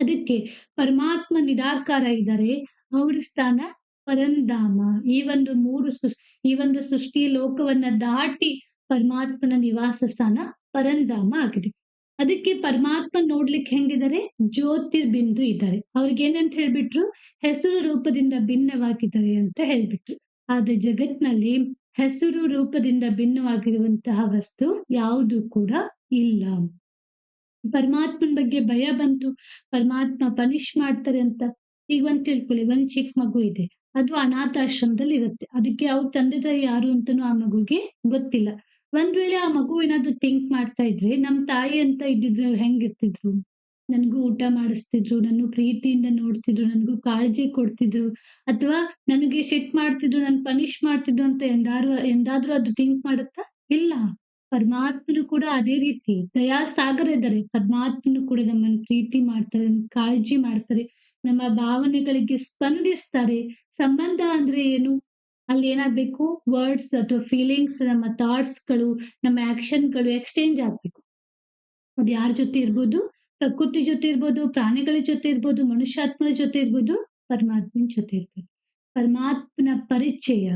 ಅದಕ್ಕೆ ಪರಮಾತ್ಮ ನಿರಾಕಾರ ಇದ್ದಾರೆ. ಅವ್ರ ಸ್ಥಾನ ಪರಂಧಾಮ. ಈ ಒಂದು 3 ಸೃಷ್ ಈ ಒಂದು ಸೃಷ್ಟಿ ಲೋಕವನ್ನ ದಾಟಿ ಪರಮಾತ್ಮನ ನಿವಾಸ ಸ್ಥಾನ ಪರಂಧಾಮ ಆಗಿದೆ. ಅದಕ್ಕೆ ಪರಮಾತ್ಮ ನೋಡ್ಲಿಕ್ಕೆ ಹೆಂಗಿದ್ದಾರೆ? ಜ್ಯೋತಿರ್ಬಿಂದು ಇದ್ದಾರೆ. ಅವ್ರಿಗೆ ಏನಂತ ಹೇಳ್ಬಿಟ್ರು? ಹೆಸರು ರೂಪದಿಂದ ಭಿನ್ನವಾಗಿದ್ದಾರೆ ಅಂತ ಹೇಳ್ಬಿಟ್ರು. ಆದ್ರೆ ಜಗತ್ನಲ್ಲಿ ಹೆಸರು ರೂಪದಿಂದ ಭಿನ್ನವಾಗಿರುವಂತಹ ವಸ್ತು ಯಾವುದು ಕೂಡ ಇಲ್ಲ. ಪರಮಾತ್ಮನ ಬಗ್ಗೆ ಭಯ ಬಂತು. ಪರಮಾತ್ಮ ಪನಿಷ್ ಮಾಡ್ತಾರೆ ಅಂತ. ಈಗ ಒಂದ್ ತಿಳ್ಕೊಳ್ಳಿ, ಒಂದ್ ಚಿಕ್ಕ ಮಗು ಇದೆ. ಅದು ಅನಾಥಾಶ್ರಮದಲ್ಲಿ ಇರುತ್ತೆ. ಅದಕ್ಕೆ ಅವ್ರ ತಂದೆ ತಾಯಿ ಯಾರು ಅಂತನೂ ಆ ಮಗುಗೆ ಗೊತ್ತಿಲ್ಲ. ಒಂದ್ ವೇಳೆ ಆ ಮಗು ಏನಾದ್ರು ಥಿಂಕ್ ಮಾಡ್ತಾ ಇದ್ರೆ, ನಮ್ ತಾಯಿ ಅಂತ ಇದ್ದಿದ್ರೆ ಅವ್ರು ಹೆಂಗಿರ್ತಿದ್ರು? ನನ್ಗೂ ಊಟ ಮಾಡಿಸ್ತಿದ್ರು, ನನ್ನ ಪ್ರೀತಿಯಿಂದ ನೋಡ್ತಿದ್ರು, ನನ್ಗೂ ಕಾಳಜಿ ಕೊಡ್ತಿದ್ರು, ಅಥವಾ ನನಗೆ ಸಿಟ್ ಮಾಡ್ತಿದ್ರು, ನನ್ ಪನಿಷ್ ಮಾಡ್ತಿದ್ರು ಅಂತ ಎಂದಾರು ಎಂದಾದ್ರೂ ಅದು ಥಿಂಕ್ ಮಾಡುತ್ತಾ? ಇಲ್ಲ. ಪರಮಾತ್ಮನು ಕೂಡ ಅದೇ ರೀತಿ ದಯಾಸಾಗರ ಇದ್ದಾರೆ. ಪರಮಾತ್ಮನು ಕೂಡ ನಮ್ಮನ್ನ ಪ್ರೀತಿ ಮಾಡ್ತಾರೆ, ಕಾಳಜಿ ಮಾಡ್ತಾರೆ, ನಮ್ಮ ಭಾವನೆಗಳಿಗೆ ಸ್ಪಂದಿಸ್ತಾರೆ. ಸಂಬಂಧ ಅಂದ್ರೆ ಏನು? ಅಲ್ಲಿ ಏನಾಗ್ಬೇಕು? ವರ್ಡ್ಸ್ ಅಥವಾ ಫೀಲಿಂಗ್ಸ್ ನಮ್ಮ ಥಾಟ್ಸ್‌ಗಳು, ನಮ್ಮ ಆಕ್ಷನ್‌ಗಳು ಎಕ್ಸ್‌ಚೇಂಜ್ ಆಗ್ಬೇಕು. ಅದು ಯಾರ ಜೊತೆ ಇರ್ಬೋದು? ಪ್ರಕೃತಿ ಜೊತೆ ಇರ್ಬೋದು, ಪ್ರಾಣಿಗಳ ಜೊತೆ ಇರ್ಬೋದು, ಮನುಷ್ಯಾತ್ಮರ ಜೊತೆ ಇರ್ಬೋದು, ಪರಮಾತ್ಮನ ಜೊತೆ ಇರ್ಬೋದು. ಪರಮಾತ್ಮನ ಪರಿಚಯ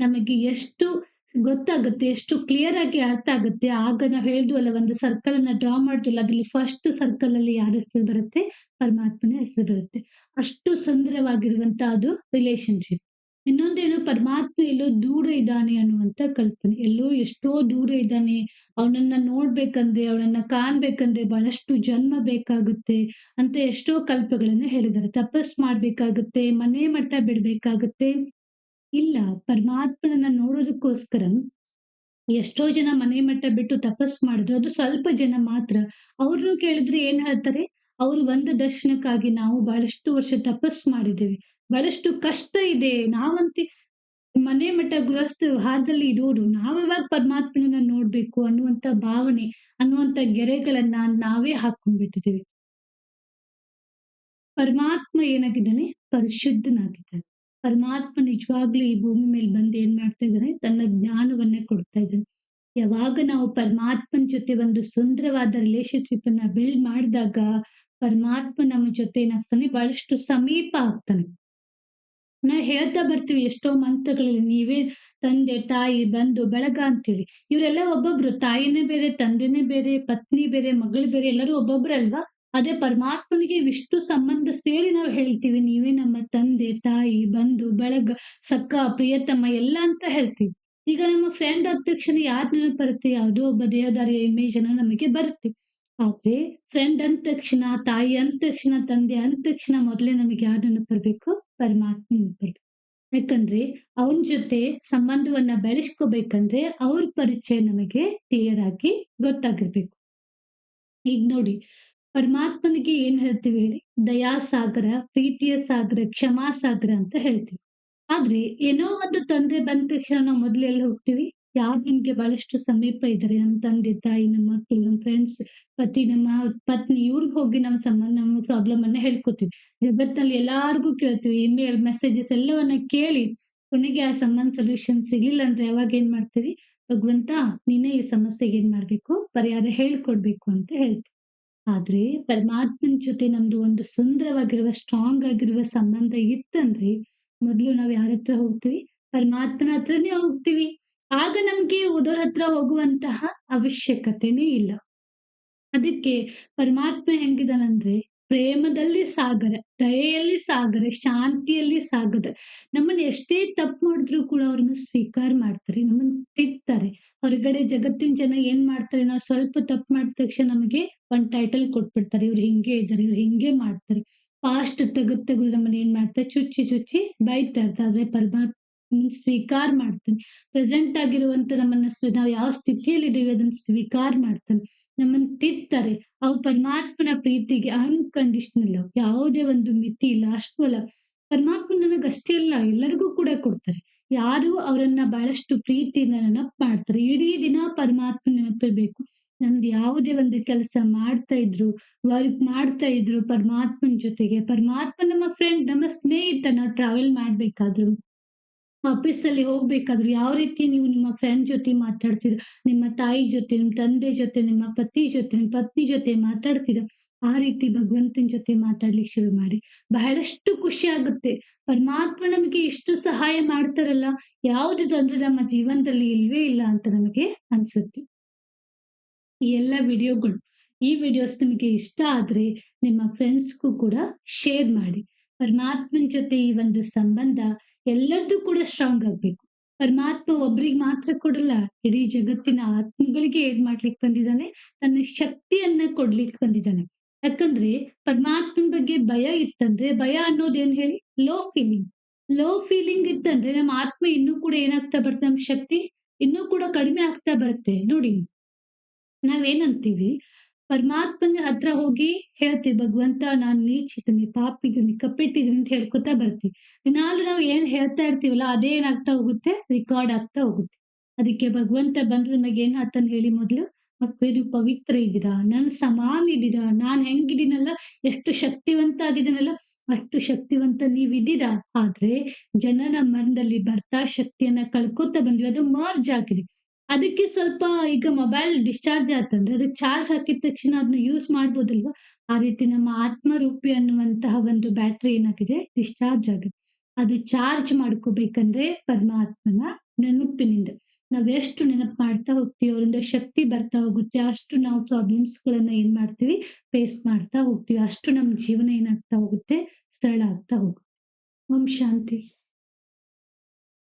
ನಮಗೆ ಎಷ್ಟು ಗೊತ್ತಾಗುತ್ತೆ, ಎಷ್ಟು ಕ್ಲಿಯರ್ ಆಗಿ ಅರ್ಥ ಆಗುತ್ತೆ, ಆಗ ನಾವ್ ಹೇಳಿದ್ವಲ್ಲ ಒಂದು ಸರ್ಕಲ್ ಅನ್ನ ಡ್ರಾ ಮಾಡ್ತಿಲ್ಲ ಅದ್ರಲ್ಲಿ ಫಸ್ಟ್ ಸರ್ಕಲ್ ಅಲ್ಲಿ ಯಾರ ಹೆಸರು ಬರುತ್ತೆ? ಪರಮಾತ್ಮನ ಹೆಸರು ಬರುತ್ತೆ. ಅಷ್ಟು ಸುಂದರವಾಗಿರುವಂತಹ ಅದು ರಿಲೇಶನ್‌ಶಿಪ್. ಇನ್ನೊಂದೇನು ಪರಮಾತ್ಮ ಎಲ್ಲೋ ದೂರ ಇದ್ದಾನೆ ಅನ್ನುವಂತ ಕಲ್ಪನೆ. ಎಲ್ಲೋ ಎಷ್ಟೋ ದೂರ ಇದ್ದಾನೆ. ಅವನನ್ನ ನೋಡ್ಬೇಕಂದ್ರೆ, ಅವನನ್ನ ಕಾಣ್ಬೇಕಂದ್ರೆ ಬಹಳಷ್ಟು ಜನ್ಮ ಬೇಕಾಗುತ್ತೆ ಅಂತ ಎಷ್ಟೋ ಕಲ್ಪಗಳನ್ನ ಹೇಳಿದ್ದಾರೆ. ತಪಸ್ ಮಾಡ್ಬೇಕಾಗುತ್ತೆ, ಮನೆ ಮಠ ಬಿಡ್ಬೇಕಾಗುತ್ತೆ. ಇಲ್ಲ, ಪರಮಾತ್ಮನನ್ನ ನೋಡೋದಕ್ಕೋಸ್ಕರ ಎಷ್ಟೋ ಜನ ಮನೆ ಮಠ ಬಿಟ್ಟು ತಪಸ್ ಮಾಡಿದ್ರು. ಅದು ಸ್ವಲ್ಪ ಜನ ಮಾತ್ರ. ಅವ್ರನ್ನು ಕೇಳಿದ್ರೆ ಏನ್ ಹೇಳ್ತಾರೆ? ಅವ್ರು ಒಂದು ದರ್ಶನಕ್ಕಾಗಿ ನಾವು ಬಹಳಷ್ಟು ವರ್ಷ ತಪಸ್ ಮಾಡಿದ್ದೇವೆ. ಬಹಳಷ್ಟು ಕಷ್ಟ ಇದೆ. ನಾವಂತೆ ಮನೆ ಮಠ ಗೃಹಸ್ಥ ವ್ಯವಹಾರದಲ್ಲಿ ಇರೋರು. ನಾವ್ಯಾವಾಗ ಪರಮಾತ್ಮನನ್ನ ನೋಡ್ಬೇಕು ಅನ್ನುವಂತ ಭಾವನೆ, ಅನ್ನುವಂತ ಗೆರೆಗಳನ್ನ ನಾವೇ ಹಾಕೊಂಡ್ಬಿಟ್ಟಿದ್ದೀವಿ. ಪರಮಾತ್ಮ ಏನಾಗಿದ್ದಾನೆ? ಪರಿಶುದ್ಧನಾಗಿದ್ದಾನೆ. ಪರಮಾತ್ಮ ನಿಜವಾಗ್ಲೂ ಈ ಭೂಮಿ ಮೇಲೆ ಬಂದು ಏನ್ ಮಾಡ್ತಾ ಇದ್ದಾನೆ ತನ್ನ ಜ್ಞಾನವನ್ನ ಕೊಡ್ತಾ ಇದ್ದಾನೆ ಯಾವಾಗ ನಾವು ಪರಮಾತ್ಮನ ಜೊತೆ ಒಂದು ಸುಂದರವಾದ ರಿಲೇಶನ್ಶಿಪ್ ಅನ್ನ ಬಿಲ್ಡ್ ಮಾಡಿದಾಗ ಪರಮಾತ್ಮ ನಮ್ಮ ಜೊತೆ ಏನಾಗ್ತಾನೆ ಬಹಳಷ್ಟು ಸಮೀಪ ಆಗ್ತಾನೆ ನಾವ್ ಹೇಳ್ತಾ ಬರ್ತೀವಿ ಎಷ್ಟೋ ಮಂತ್ರಗಳಲ್ಲಿ, ನೀವೇ ತಂದೆ, ತಾಯಿ ಬಂದು ಬೆಳಗ ಅಂತೇಳಿ ಇವರೆಲ್ಲ ಒಬ್ಬೊಬ್ರು, ತಾಯಿನೇ ಬೇರೆ, ತಂದೆನೇ ಬೇರೆ, ಪತ್ನಿ ಬೇರೆ, ಮಗಳು ಬೇರೆ, ಎಲ್ಲರೂ ಒಬ್ಬೊಬ್ರಲ್ವಾ ಅದೇ ಪರಮಾತ್ಮನಿಗೆ ಇವಿಷ್ಟು ಸಂಬಂಧ ಸೇರಿ ನಾವು ಹೇಳ್ತೀವಿ. ನೀವೇ ನಮ್ಮ ತಂದೆ, ತಾಯಿ, ಬಂಧು, ಬಳಗ ಸಕ್ಕ ಪ್ರಿಯತಮ ಎಲ್ಲ ಅಂತ ಹೇಳ್ತೀವಿ. ಈಗ ನಮ್ಮ ಫ್ರೆಂಡ್ ಆದ ತಕ್ಷಣ ಯಾರ್ ನೆನಪು ಬರುತ್ತೆ ಯಾವುದೋ ಒಬ್ಬ ದೇಹದಾರಿಯ ಇಮೇಜ್ ಅನ್ನ ನಮಗೆ ಬರುತ್ತೆ. ಆದ್ರೆ ಫ್ರೆಂಡ್ ಅಂದ ತಕ್ಷಣ ತಾಯಿ ಅಂದ ತಕ್ಷಣ ತಂದೆ ಅಂದ ತಕ್ಷಣ ಮೊದಲೇ ನಮಗೆ ಯಾರು ನೆನಪು ಬರ್ಬೇಕು? ಪರಮಾತ್ಮ ಬರ್ಬೇಕು ಯಾಕಂದ್ರೆ ಅವನ ಜೊತೆ ಸಂಬಂಧವನ್ನ ಬೆಳೆಸ್ಕೋಬೇಕಂದ್ರೆ ಅವ್ರ ಪರಿಚಯ ನಮಗೆ ಕ್ಲಿಯರ್ ಆಗಿ ಗೊತ್ತಾಗಿರ್ಬೇಕು. ಈಗ ನೋಡಿ, ಪರಮಾತ್ಮನಿಗೆ ಏನ್ ಹೇಳ್ತೀವಿ ಹೇಳಿ? ದಯಾ ಸಾಗರ ಪ್ರೀತಿಯ ಸಾಗರ ಕ್ಷಮಾ ಸಾಗರ ಅಂತ ಹೇಳ್ತೀವಿ. ಆದ್ರೆ ಏನೋ ಒಂದು ತೊಂದರೆ ಬಂದ ತಕ್ಷಣ ನಾವು ಮೊದ್ಲು ಎಲ್ಲಿ ಹೋಗ್ತೀವಿ ಯಾರು ನಿಮ್ಗೆ ಬಹಳಷ್ಟು ಸಮೀಪ ಇದ್ದಾರೆ ನಮ್ಮ ತಂದೆ, ತಾಯಿ ನಮ್ಮ ಮಕ್ಕಳು ನಮ್ಮ ಫ್ರೆಂಡ್ಸ್ ಪತಿ, ನಮ್ಮ ಪತ್ನಿ, ಇವ್ರಿಗೆ ಹೋಗಿ ನಮ್ಮ ಸಂಬಂಧ ನಮ್ಮ ಪ್ರಾಬ್ಲಮ್ ಅನ್ನ ಹೇಳ್ಕೊತೀವಿ. ಜಗತ್ತಲ್ಲಿ ಎಲ್ಲಾರ್ಗೂ ಕೇಳ್ತೀವಿ, ಇಮೇಲ್ ಮೆಸೇಜಸ್ ಎಲ್ಲವನ್ನ ಕೇಳಿ ಕೊನೆಗೆ ಆ ಸಂಬಂಧ ಸೊಲ್ಯೂಷನ್ ಸಿಗ್ಲಿಲ್ಲ ಅಂದ್ರೆ ಯಾವಾಗ ಏನ್ ಮಾಡ್ತೀವಿ? ಭಗವಂತ, ನೀನೇ ಈ ಸಮಸ್ಯೆಗೆ ಏನ್ ಮಾಡ್ಬೇಕು? ಪರಿಹಾರ ಹೇಳ್ಕೊಡ್ಬೇಕು ಅಂತ ಹೇಳ್ತೀವಿ. ಆದ್ರೆ ಪರಮಾತ್ಮನ ಜೊತೆ ನಮ್ದು ಒಂದು ಸುಂದರವಾಗಿರುವ ಸ್ಟ್ರಾಂಗ್ ಆಗಿರುವ ಸಂಬಂಧ ಇತ್ತಂದ್ರೆ, ಮೊದ್ಲು ನಾವ್ ಯಾರ ಹತ್ರ ಹೋಗ್ತೀವಿ? ಪರಮಾತ್ಮನ ಹತ್ರನೇ ಹೋಗ್ತೀವಿ. ಆಗ ನಮ್ಗೆ ಉದರ ಹತ್ರ ಹೋಗುವಂತಹ ಅವಶ್ಯಕತೆನೇ ಇಲ್ಲ. ಅದಕ್ಕೆ ಪರಮಾತ್ಮ ಹೆಂಗಿದಾನಂದ್ರೆ ಪ್ರೇಮದಲ್ಲಿ ಸಾಗರ, ದಯೆಯಲ್ಲಿ ಸಾಗರ, ಶಾಂತಿಯಲ್ಲಿ ಸಾಗರ ನಮ್ಮನ್ನ ಎಷ್ಟೇ ತಪ್ಪು ಮಾಡಿದ್ರು ಕೂಡ ಅವ್ರನ್ನ ಸ್ವೀಕಾರ ಮಾಡ್ತಾರೆ, ನಮ್ಮನ್ನ ತಿಂತಾರೆ ಹೊರಗಡೆ ಜಗತ್ತಿನ ಜನ ಏನ್ ಮಾಡ್ತಾರೆ, ನಾವು ಸ್ವಲ್ಪ ತಪ್ಪು ಮಾಡಿದ ತಕ್ಷಣ ನಮಗೆ ಒಂದ್ ಟೈಟಲ್ ಕೊಟ್ಬಿಡ್ತಾರೆ. ಇವ್ರು ಹಿಂಗೆ ಇದ್ದಾರೆ, ಇವ್ರು ಹಿಂಗೆ ಮಾಡ್ತಾರೆ. ಫಾಸ್ಟ್ ತೆಗೆದ್ ತೆಗೆದು ನಮ್ಮನ್ನ ಏನ್ ಮಾಡ್ತಾರೆ, ಚುಚ್ಚಿ ಚುಚ್ಚಿ ಬೈತಾ ಇರ್ತಾರೆ. ಆದ್ರೆ ಪರಮಾತ್ಮ ಸ್ವೀಕಾರ ಮಾಡ್ತಾನೆ. ಪ್ರೆಸೆಂಟ್ ಆಗಿರುವಂತ ನಮ್ಮನ್ನ ನಾವು ಯಾವ ಸ್ಥಿತಿಯಲ್ಲಿ ಇದೀವಿ ಅದನ್ನ ಸ್ವೀಕಾರ ಮಾಡ್ತಾನೆ. ನಮ್ಮನ್ನ ತಿತ್ತಾರೆ ಅವು ಪರಮಾತ್ಮನ ಪ್ರೀತಿಗೆ ಅನ್ಕಂಡೀಷನಲ್ ಯಾವುದೇ ಒಂದು ಮಿತಿ ಇಲ್ಲ, ಅಷ್ಟು ಅಲ್ಲ. ಪರಮಾತ್ಮ ನನಗೆ ಅಷ್ಟೇ ಅಲ್ಲ, ಎಲ್ಲರಿಗೂ ಕೂಡ ಕೊಡ್ತಾರೆ. ಯಾರು ಅವರನ್ನ ಬಹಳಷ್ಟು ಪ್ರೀತಿಯಿಂದ ನೆನಪು ಮಾಡ್ತಾರೆ. ಇಡೀ ದಿನ ಪರಮಾತ್ಮ ನೆನಪಿರ್ಬೇಕು. ನಮ್ದು ಯಾವುದೇ ಒಂದು ಕೆಲಸ ಮಾಡ್ತಾ ಇದ್ರು ವರ್ಕ್ ಮಾಡ್ತಾ ಇದ್ರು ಪರಮಾತ್ಮನ ಜೊತೆಗೆ. ಪರಮಾತ್ಮ ನಮ್ಮ ಫ್ರೆಂಡ್ ನಮ್ಮ ಸ್ನೇಹಿತ, ನಾವು ಟ್ರಾವೆಲ್ ಮಾಡ್ಬೇಕಾದ್ರು. ಆಫೀಸ್ ಅಲ್ಲಿ ಹೋಗ್ಬೇಕಾದ್ರು ಯಾವ ರೀತಿ ನೀವು ನಿಮ್ಮ ಫ್ರೆಂಡ್ ಜೊತೆ ಮಾತಾಡ್ತೀರ? ನಿಮ್ಮ ತಾಯಿ ಜೊತೆ, ನಿಮ್ಮ ತಂದೆ ಜೊತೆ, ನಿಮ್ಮ ಪತಿ ಜೊತೆ, ನಿಮ್ಮ ಪತ್ನಿ ಜೊತೆ ಮಾತಾಡ್ತೀರ? ಆ ರೀತಿ ಭಗವಂತನ ಜೊತೆ ಮಾತಾಡ್ಲಿಕ್ಕೆ ಶುರು ಮಾಡಿ. ಬಹಳಷ್ಟು ಖುಷಿ ಆಗುತ್ತೆ. ಪರಮಾತ್ಮ ನಮಗೆ ಇಷ್ಟು ಸಹಾಯ ಮಾಡ್ತಾರಲ್ಲ ಯಾವುದು ತೊಂದ್ರೆ ನಮ್ಮ ಜೀವನದಲ್ಲಿ ಇಲ್ವೇ ಇಲ್ಲ ಅಂತ ನಮಗೆ ಅನ್ಸುತ್ತೆ. ಈ ಎಲ್ಲ ವಿಡಿಯೋಗಳು, ಈ ವಿಡಿಯೋಸ್ ನಿಮಗೆ ಇಷ್ಟ ಆದ್ರೆ ನಿಮ್ಮ ಫ್ರೆಂಡ್ಸ್ಗೂ ಕೂಡ ಶೇರ್ ಮಾಡಿ. ಪರಮಾತ್ಮನ ಜೊತೆ ಈ ಒಂದು ಸಂಬಂಧ ಎಲ್ಲರದ್ದು ಕೂಡ ಸ್ಟ್ರಾಂಗ್ ಆಗ್ಬೇಕು. ಪರಮಾತ್ಮ ಒಬ್ರಿಗೆ ಮಾತ್ರ ಕೊಡಲ್ಲ, ಇಡೀ ಜಗತ್ತಿನ ಆತ್ಮಗಳಿಗೆ ಏನ್ ಮಾಡ್ಲಿಕ್ಕೆ ಬಂದಿದ್ದಾನೆ? ತನ್ನ ಶಕ್ತಿಯನ್ನ ಕೊಡ್ಲಿಕ್ಕೆ ಬಂದಿದ್ದಾನೆ. ಯಾಕಂದ್ರೆ ಪರಮಾತ್ಮನ ಬಗ್ಗೆ ಭಯ ಇತ್ತಂದ್ರೆ, ಭಯ ಅನ್ನೋದೇನ್ ಹೇಳಿ? ಲೋ ಫೀಲಿಂಗ್ ಲೋ ಫೀಲಿಂಗ್ ಇತ್ತಂದ್ರೆ ನಮ್ಮ ಆತ್ಮ ಇನ್ನೂ ಕೂಡ ಏನಾಗ್ತಾ ಬರುತ್ತೆ? ನಮ್ಮ ಶಕ್ತಿ ಇನ್ನೂ ಕೂಡ ಕಡಿಮೆ ಆಗ್ತಾ ಬರುತ್ತೆ. ನೋಡಿ ನಾವೇನಂತೀವಿ ಪರಮಾತ್ಮನ ಹತ್ರ ಹೋಗಿ ಹೇಳ್ತೀವಿ, ಭಗವಂತ ನಾನ್ ನೀಚಿದ್ದೀನಿ, ಪಾಪಿದ್ದೀನಿ, ಕಪ್ಪಿಟ್ಟಿದ್ದೀನಿ ಅಂತ ಹೇಳ್ಕೊತಾ ಬರ್ತೀವಿ. ದಿನಾಲು ನಾವು ಏನ್ ಹೇಳ್ತಾ ಇರ್ತೀವಲ್ಲ, ಅದೇ ಏನಾಗ್ತಾ ಹೋಗುತ್ತೆ? ರೆಕಾರ್ಡ್ ಆಗ್ತಾ ಹೋಗುತ್ತೆ. ಅದಕ್ಕೆ ಭಗವಂತ ಬಂದ್ರೆ ನಮಗೆ ಏನ್ ಆತನ್ ಹೇಳಿ ಮೊದ್ಲು? ಮಕ್ಕಳೇ ನೀವು ಪವಿತ್ರ ಇದ್ದೀರಾ? ನನ್ ಸಮಾನ ಇದ್ದೀರಾ? ನಾನ್ ಹೆಂಗಿದ್ದೀನಲ್ಲ? ಎಷ್ಟು ಶಕ್ತಿವಂತ ಆಗಿದ್ದೀನಲ್ಲ ಅಷ್ಟು ಶಕ್ತಿವಂತ ನೀವಿದ್ದೀರಾ? ಆದ್ರೆ ಜನನ ಮರಣದಲ್ಲಿ ಬರ್ತಾ ಶಕ್ತಿಯನ್ನ ಕಳ್ಕೊತಾ ಬಂದ್ವಿ. ಅದು ಮರ್ಜ್ ಆಗಿದೆ. ಅದಕ್ಕೆ ಸ್ವಲ್ಪ ಈಗ ಮೊಬೈಲ್ ಡಿಸ್ಚಾರ್ಜ್ ಆತಂದ್ರೆ ಅದಕ್ಕೆ ಚಾರ್ಜ್ ಹಾಕಿದ ತಕ್ಷಣ ಅದನ್ನ ಯೂಸ್ ಮಾಡ್ಬೋದಲ್ವಾ? ಆ ರೀತಿ ನಮ್ಮ ಆತ್ಮರೂಪಿ ಅನ್ನುವಂತಹ ಒಂದು ಬ್ಯಾಟ್ರಿ ಏನಾಗಿದೆ? ಡಿಸ್ಚಾರ್ಜ್ ಆಗುತ್ತೆ ಅದು ಚಾರ್ಜ್ ಮಾಡ್ಕೋಬೇಕಂದ್ರೆ ಪರಮಾತ್ಮನ ನೆನಪಿನಿಂದ. ನಾವ್ ಎಷ್ಟು ನೆನಪು ಮಾಡ್ತಾ ಹೋಗ್ತೀವಿ, ಅವರಿಂದ ಶಕ್ತಿ ಬರ್ತಾ ಹೋಗುತ್ತೆ, ಅಷ್ಟು ನಾವು ಪ್ರಾಬ್ಲಮ್ಸ್ ಗಳನ್ನ ಏನ್ ಮಾಡ್ತೀವಿ? ಫೇಸ್ ಮಾಡ್ತಾ ಹೋಗ್ತೀವಿ. ಅಷ್ಟು ನಮ್ಮ ಜೀವನ ಏನಾಗ್ತಾ ಹೋಗುತ್ತೆ? ಸರಳ ಆಗ್ತಾ ಹೋಗುತ್ತೆ. ಓಂ ಶಾಂತಿ.